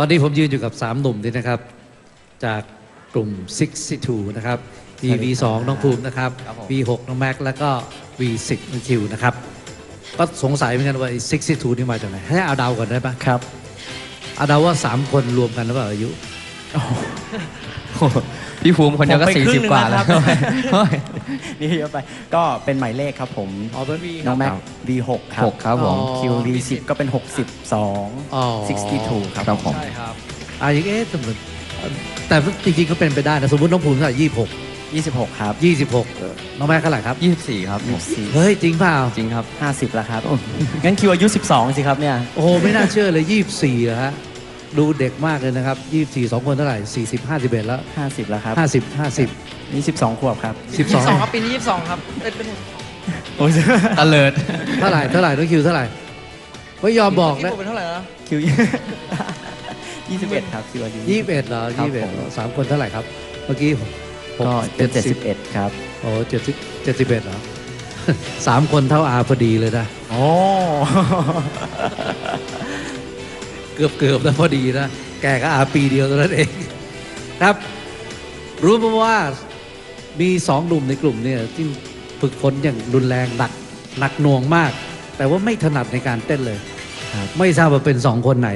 อนนี้ผมยืนอยู่กับ 3 หนุ่มนี่นะครับ จากกลุ่ม 62 นะครับ มี V2 น้องภูมินะครับครับผม V6 น้องแม็กซ์แล้วก็ V10 น้องคิวนะครับ ก็สงสัยเหมือนกันว่าไอ้62 นี่มาจากไหน ให้เอาเดาก่อนได้ปะครับเอาเดาว่า 3 คนรวมกันหรือเปล่าอายุ พี่ภูมิคนเดียวก็ผมไปสี่ครึ่สิบงหนึ่งกว่าแล้แล้ววครับเฮ้ย นี่เยอะไป ก็เป็นหมายเลขครับผมอ๋อเป็น V น้องแม็กครับ V6 ครับหกครับผมอ๋อคิว V10 ก็เป็น 62 อ๋อ62 ครับครับผม ใช่ครับอะอย่างเอ๊ะสมมติแต่จริงๆก็เป็นไปได้นะสมมติน้องภูมิเท่าไหร่ยี่หก26 ครับ ยี่สิบหกน้องแม็กซ์เท่าไหร่ครับ ยี่สิบสี่ครับผม24เฮ้ย จริงเปล่า จริงครับ 50แล้วครับ งั้นคิวอายุ 12 สิครับเนี่ย โอ้โห ไม่น่าเชื่อเลยยี่สี่อะฮะ ดูเด็กมากเลยนะครับยี่สี่สองคนเท่าไหร่สี่สิบห้าสิบเอ็ดแล้ว 50 แล้วครับห้าสิบห้าสิบนี่12ขวบครับสิบสอง22ครับปีนี้22ครับเอ้ยเป็นโอ้ยตะเลิดเท่าไหร่เท่าไหร่น้องคิวเท่าไหร่ ไม่ยอมบอกที่นะผมเป็นเท่าไหร่นะคิว21ครับคิวอายุยี่สิบเอ็ดเหรอครับยี่สิบเอ็ดผมสามคนเท่าไหร่ครับ เมื่อกี้หก็เจ็ดเป็นสิบ71ครับโอ้เจ็ดสิบเจ็ดสิบเอ็ดเหรอ สามคนเท่าอาพอดีเลยนะ โอ้เกือบเกือบแล้วพอดีนะ แกก็อาปีเดียวเท่านั้นเองครับ รู้มาว่ามีสองหนุ่มในกลุ่มเนี่ยที่ฝึกฝนอย่างรุนแรงหนักหนักหน่วงมาก แต่ว่าไม่ถนัดในการเต้นเลยครับไม่ทราบว่าเป็นสองคนไหน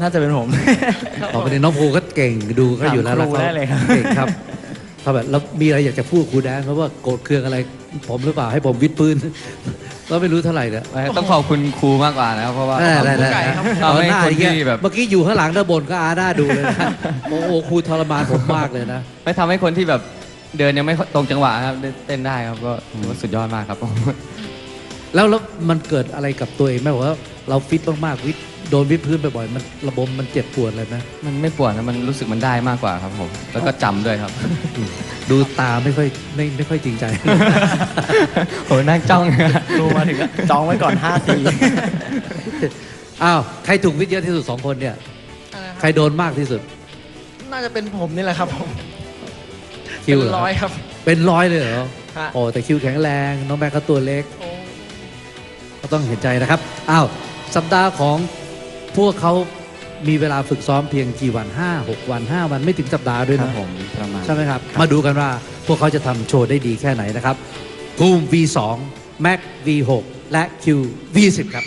น่าจะเป็นผมต่อไปนี้น้องภูก็เก่งดูก็อยู่แล้วถามครูขาได้เลยครับเก่งครับเขาแบบแล้วมีอะไรอยากจะพูดครูแดนเพราะว่าโกรธเคืองอะไร ผมหรือเปล่าให้ผมวิดปืน ก็ไม่รู้เท่าไหร่เนี่ยต้องขอบคุณครูมากกว่านะครับเพราะว่าได้ได้ได้ไก่ครับทำให้หน้าคนอย่างเงี้ยที่แบบเมื่อกี้อยู่ข้างหลังด้านบนก็อาหน้าดูเลยนะโอ้โหครูทรมานผมมากเลยนะไม่ทำให้คนที่แบบเดินยังไม่ตรงจังหวะครับได้เต้นได้ครับก็ถือว่าสุดยอดมากครับผมแล้วแล้วมันเกิดอะไรกับตัวเองไหมว่าเราฟิตมากๆวิด โดนวิดพื้นบ่อยๆมันระบบมันเจ็บปวดเลยนะมันไม่ปวดนะมันรู้สึกมันได้มากกว่าครับผม แล้วก็จำด้วยครับ ดูตาไม่ค่อยไม่ไม่ค่อยจริงใจ โหนั่งจ้องครูมาถึงก็จองไว้ก่อน5ทีอ้าวใครถูกวิทย์เยอะที่สุดสองคนเนี่ย อะไรคใครรับโดนมากที่สุดน่าจะเป็นผมนี่แหละครับผมคิวเป็นเหรอร้อยครับ เป็นร้อยเลยเหรอฮะ โอ้แต่คิวแข็งแรงน้องแม็กก็ตัวเล็กโอ้ก็ต้องเห็นใจนะครับ อ้าว สัปดาห์ของ พวกเขามีเวลาฝึกซ้อมเพียงกี่วัน 5 6 วัน 5 วันไม่ถึงสัปดาห์ด้วยครันะบผมประมาณ ใช่ไหมครับ มาดูกันว่าพวกเขาจะทำโชว์ได้ดีแค่ไหนนะครับภูมิ V2 Mac V6 และ Q V10 ครับ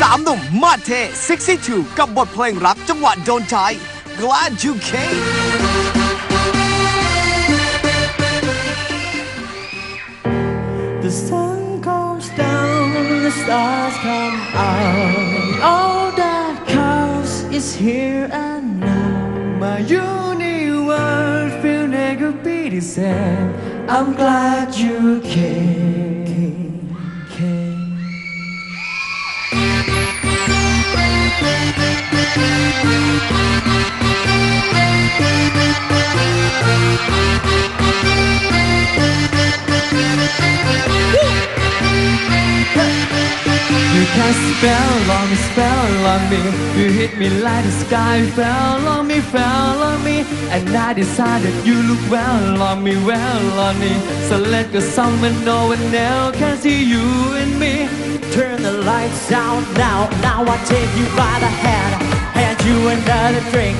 สามหนุ่มมาเท 62 กับบทเพลงรักจังหวะโดนใจ Glad You Came here and now. My universe will never be the same. I'm glad you came. A spell on me, spell on me. You hit me like the sky fell on me, fell on me. And I decided you look well on me, well on me. So let go somewhere no one else can see you and me. Turn the lights out now, now I take you by the hand. Hand you another drink.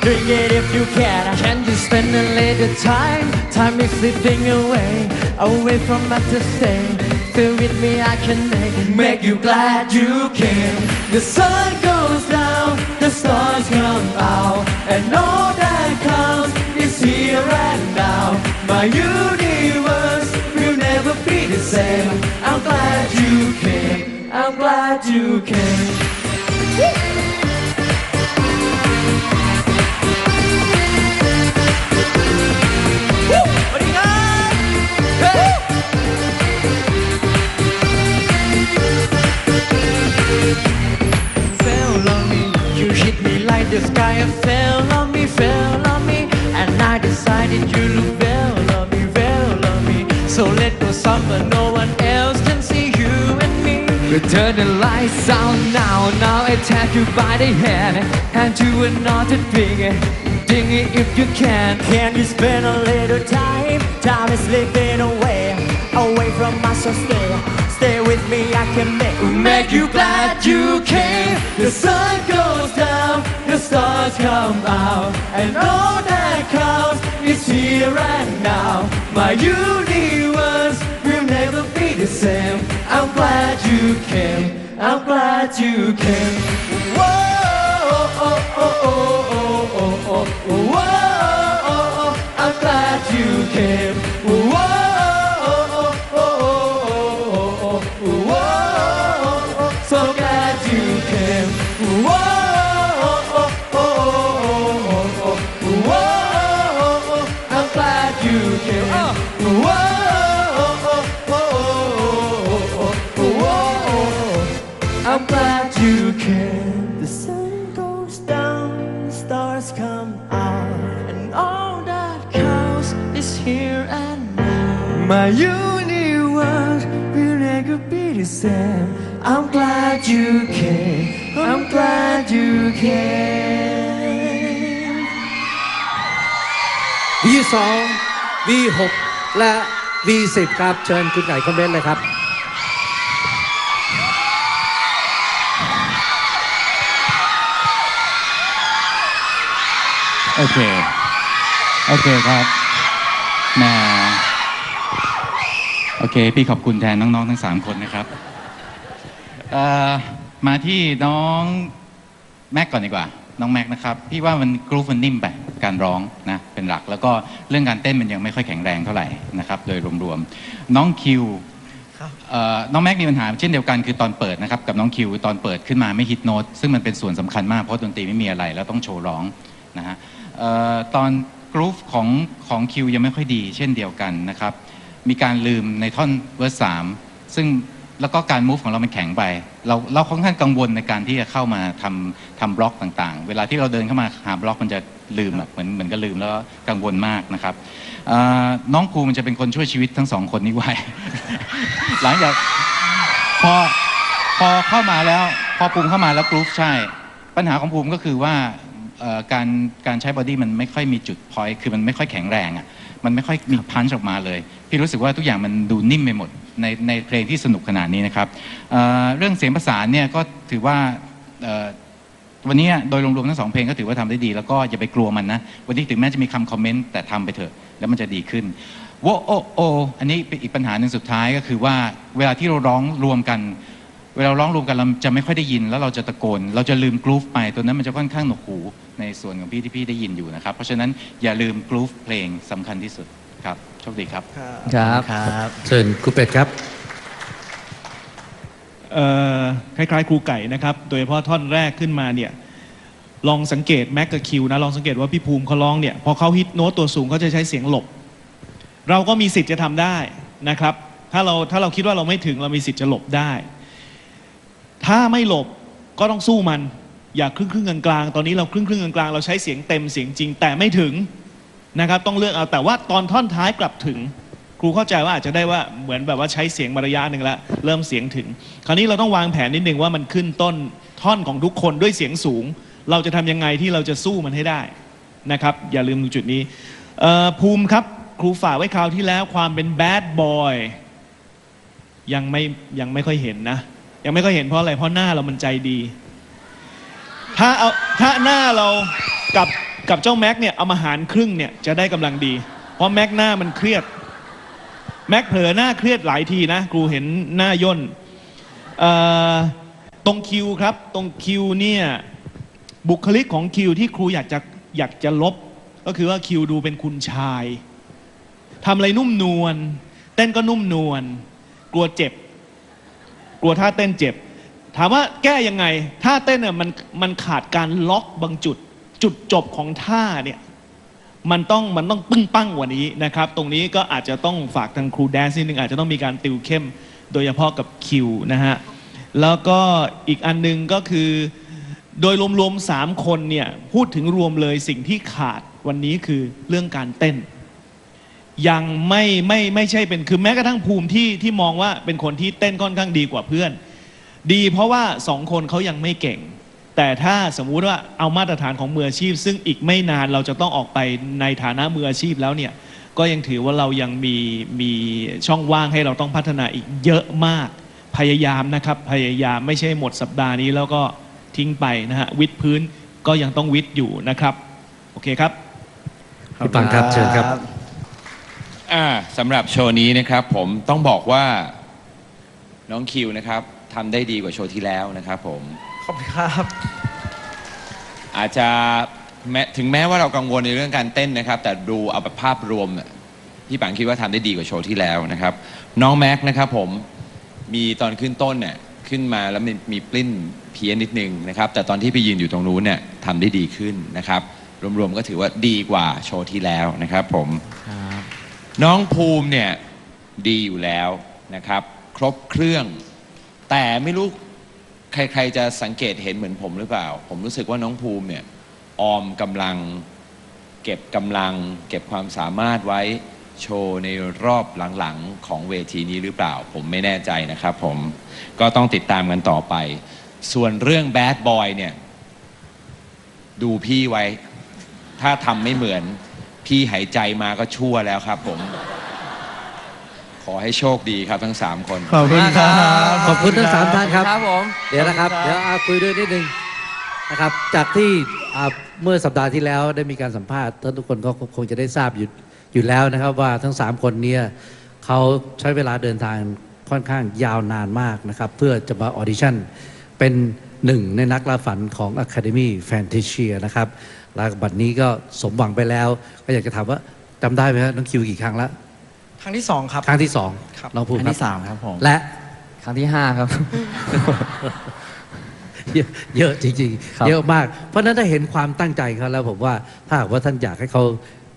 Drink it if you can. Can you spend a little time? Time is slipping away, away from us to stay. Feel with me, I can make, make you glad you came. The sun goes down, the stars come out, and all that counts is here and now. My universe will never be the same. I'm glad you came. I'm glad you came. Turn the lights out now, now I tap you by the hand. Hand you another thing, ding it if you can. Can you spend a little time? Time is slipping away, away from us, so stay. Stay with me, I can make, make you glad you came. The sun goes down, the stars come out, and all that counts is here and now. My universe will never be the same. I'm glad you came. I'm glad you came. Whoa, oh, oh, oh, oh, oh, oh, oh. Whoa, oh, oh, I'm glad you came. Universe will never be the same. I'm glad you came. I'm glad you came. V2 V6 และ V10 ครับ เชิญคุณไก่คอมเมนต์เลยครับ โอเค โอเคครับแหม่ โอเค พี่ขอบคุณแทนน้องๆ ทั้ง 3 คนนะครับเอ่อมาที่น้องแม็กก่อนดีกว่า น้องแม็กนะครับ พี่ว่ามันกรูฟมันนิ่มไปการร้องนะเป็นหลัก แล้วก็เรื่องการเต้นมันยังไม่ค่อยแข็งแรงเท่าไหร่นะครับ โดยรวมๆน้องคิวครับเอ่อน้องแม็กมีปัญหาเช่นเดียวกันคือตอนเปิดนะครับกับน้องคิวตอนเปิดขึ้นมาไม่ฮิตโน้ตซึ่งมันเป็นส่วนสำคัญมากเพราะดนตรีไม่มีอะไรแล้วต้องโชว์ร้องนะฮะเอ่อตอนกรูฟของของคิวยังไม่ค่อยดี เช่นเดียวกันนะครับ มีการลืมในท่อนเวอร์สามซึ่งแล้วก็การมูฟของเรามันแข็งไป เราเราค่อนข้างกังวลในการที่จะเข้ามาทำทำบล็อกต่างๆ เวลาที่เราเดินเข้ามาหาบล็อกมันจะลืมแบบเหมือนเหมือนก็ลืมแล้วก็กังวลมากนะครับเอ่อน้องภูมิมันจะเป็นคนช่วยชีวิตทั้งสองคนนี้ไว้ หลังจากพอพอเข้ามาแล้วพอภูมิเข้ามาแล้วกรุ๊ปใช่ ปัญหาของภูมิก็คือว่าเอ่อการการใช้บอดี้มันไม่ค่อยมีจุดพอยต์คือมันไม่ค่อยแข็งแรงอะมันไม่ค่อยมีพันช์ออกมาเลย พี่รู้สึกว่าทุกอย่างมันดูนิ่มไปหมดในในเพลงที่สนุกขนาดนี้นะครับเเรื่องเสียงประสานเนี่ยก็ถือว่าวันนี้โดยรวมๆทั้งสองเพลงก็ถือว่าทำได้ดี แล้วก็อย่าไปกลัวมันนะ วันนี้ถึงแม้จะมีคำคอมเมนต์แต่ทำไปเถอะ แล้วมันจะดีขึ้นโวโอโออันนี้เป็นอีกปัญหาหนึ่งสุดท้ายก็คือว่าเวลาที่เราร้องรวมกัน เวลาร้องรวมกันเราจะไม่ค่อยได้ยิน แล้วเราจะตะโกน เราจะลืมกรูฟไปตัวนั้นมันจะค่อนข้างหนวกหูในส่วนของพี่ที่พี่ได้ยินอยู่นะครับ เพราะฉะนั้นอย่าลืมกรูฟเพลงสำคัญที่สุด ครับโชคดีครับ ครับครับเชิญคุณเป็ดครับเอ่อคล้ายๆ ครูไก่นะครับ โดยเฉพาะท่อนแรกขึ้นมาเนี่ยลองสังเกตแม็กกับคิวนะลองสังเกตว่าพี่ภูมิเขาร้องเนี่ยพอเขาฮิตโน้ตตัวสูงเขาจะใช้เสียงหลบ เราก็มีสิทธิ์จะทำได้นะครับ ถ้าเราถ้าเราคิดว่าเราไม่ถึงเรามีสิทธิ์จะหลบได้ ถ้าไม่หลบก็ต้องสู้มัน อย่าครึ่งครึ่งๆกลางๆตอนนี้เราครึ่งครึ่งๆกลางๆเราใช้เสียงเต็มเสียงจริงแต่ไม่ถึง นะครับต้องเลือกเอาแต่ว่าตอนท่อนท้ายกลับถึง ครูเข้าใจว่าอาจจะได้ว่าเหมือนแบบว่าใช้เสียงมารยะหนึ่งล้วเริ่มเสียงถึง คราวนี้เราต้องวางแผนนิดนึงว่ามันขึ้นต้นท่อนของทุกคนด้วยเสียงสูง เราจะทำยังไงที่เราจะสู้มันให้ได้นะครับ อย่าลืมดูจุดนี้ภูมิครับครูฝากไว้คราวที่แล้วความเป็นแบดบอยยังไม่ยังไม่ค่อยเห็นนะ ยังไม่ค่อยเห็นเพราะอะไรเพราะหน้าเรามันใจดี ถ้าเอาถ้าหน้าเรากับ กับเจ้าแม็กเนี่ยเอามาหารครึ่งเนี่ยจะได้กำลังดี เพราะแม็กหน้ามันเครียด แม็กเผลอหน้าเครียดหลายทีนะครูเห็นหน้าย่นตรงคิวครับ ตรงคิวเนี่ยบุคลิกของคิวที่ครูอยากจะอยากจะลบ ก็คือว่าคิวดูเป็นคุณชายทำอะไรนุ่มนวลเต้นก็นุ่มนวลกลัวเจ็บ กลัวท่าเต้นเจ็บ ถามว่าแก้ยังไงท่าเต้นเนี่ยมันมันขาดการล็อกบางจุด จุดจบของท่าเนี่ยมันต้องมันต้องปึ้งปั้งกว่านี้นะครับ ตรงนี้ก็อาจจะต้องฝากทางครูแดนซ์นิดนึงอาจจะต้องมีการติวเข้มโดยเฉพาะกับคิวนะฮะ แล้วก็อีกอันหนึงก็คือ โดยรวมๆสามคนเนี่ยพูดถึงรวมเลยสิ่งที่ขาดวันนี้คือเรื่องการเต้น ยังไม่ไม่ไม่ใช่เป็นคือแม้กระทั่งภูมิที่ที่มองว่าเป็นคนที่เต้นค่อนข้างดีกว่าเพื่อน ดีเพราะว่าสองคนเขายังไม่เก่ง แต่ถ้าสมมุติว่าเอามาตรฐานของมืออาชีพ ซึ่งอีกไม่นานเราจะต้องออกไปในฐานะมืออาชีพแล้วเนี่ยก็ยังถือว่าเรายังมีมีช่องว่างให้เราต้องพัฒนาอีกเยอะมากพยายามนะครับพยายามไม่ใช่หมดสัปดาห์นี้แล้วก็ทิ้งไปนะฮะวิดพื้นก็ยังต้องวิดอยู่นะครับ โอเคครับพี่ปังครับเชิญครับอ่าสำหรับโชว์นี้นะครับ ผมต้องบอกว่าน้องคิวนะครับทำได้ดีกว่าโชว์ที่แล้วนะครับผม ขอบคุณครับ อาจจะแม้ถึงแม้ว่าเรากังวลในเรื่องการเต้นนะครับ แต่ดูเอาแบบภาพรวมเนี่ยพี่ปังคิดว่าทำได้ดีกว่าโชว์ที่แล้วนะครับ น้องแม็กซ์นะครับผมมีตอนขึ้นต้นเนี่ยขึ้นมาแล้วมีมีปลิ้นเพี้ยนนิดนึงนะครับ แต่ตอนที่ไปยืนอยู่ตรงนู้นเนี่ยทำได้ดีขึ้นนะครับ รวมๆก็ถือว่าดีกว่าโชว์ที่แล้วนะครับผมน้องภูมิเนี่ยดีอยู่แล้วนะครับ ครบเครื่อง แต่ไม่รู้ ใครๆจะสังเกตเห็นเหมือนผมหรือเปล่า ผมรู้สึกว่าน้องภูมิเนี่ยออมกำลังเก็บกำลัง เก็บความสามารถไว้โชว์ในรอบหลังๆของเวทีนี้หรือเปล่า ผมไม่แน่ใจนะครับผมก็ต้องติดตามกันต่อไป ส่วนเรื่อง Bad Boy เนี่ย ดูพี่ไว้ ถ้าทำไม่เหมือน พี่หายใจมาก็ชั่วแล้วครับผม ขอให้โชคดีครับทั้ง 3 คน ขอบคุณครับ ขอบคุณทั้งสามท่านครับ ครับผม เดี๋ยวนะครับ เดี๋ยวอาคุยด้วยนิดนึงนะครับ จากที่อ่าเมื่อสัปดาห์ที่แล้วได้มีการสัมภาษณ์ท่านทุกคนก็คงจะได้ทราบอยู่อยู่แล้วนะครับ ว่าทั้ง 3 คนเนี้เขาใช้เวลาเดินทางค่อนข้างยาวนานมากนะครับ เพื่อจะมาออดิชั่นเป็นหนึ่งในนักล่าฝันของ Academy Fantasia นะครับแล้วบัดนี้ก็สมหวังไปแล้ว ก็อยากจะถามว่าจำได้ไหมครับน้องคิวกี่ครั้งแล้วค รั้งที่สองครับ ครั้งที่สองครับน้องภูมิอันครับที่สามครับผม และ ครั้งที่ห้าครับ เยอะเยอะจริงครับ ๆ เยอะมาก เพราะฉะนั้นถ้าเห็นความตั้งใจเขาแล้วผมว่าถ้าหากว่าท่านอยากให้เขา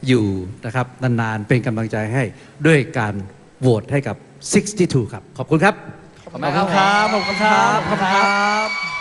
อยู่นะครับนาน ๆ เป็นกำลังใจให้ด้วยการโหวตให้กับ 62 ครับ ขอบคุณครับ ขอบคุณครับ ขอบคุณครับ ขอบคุณครับ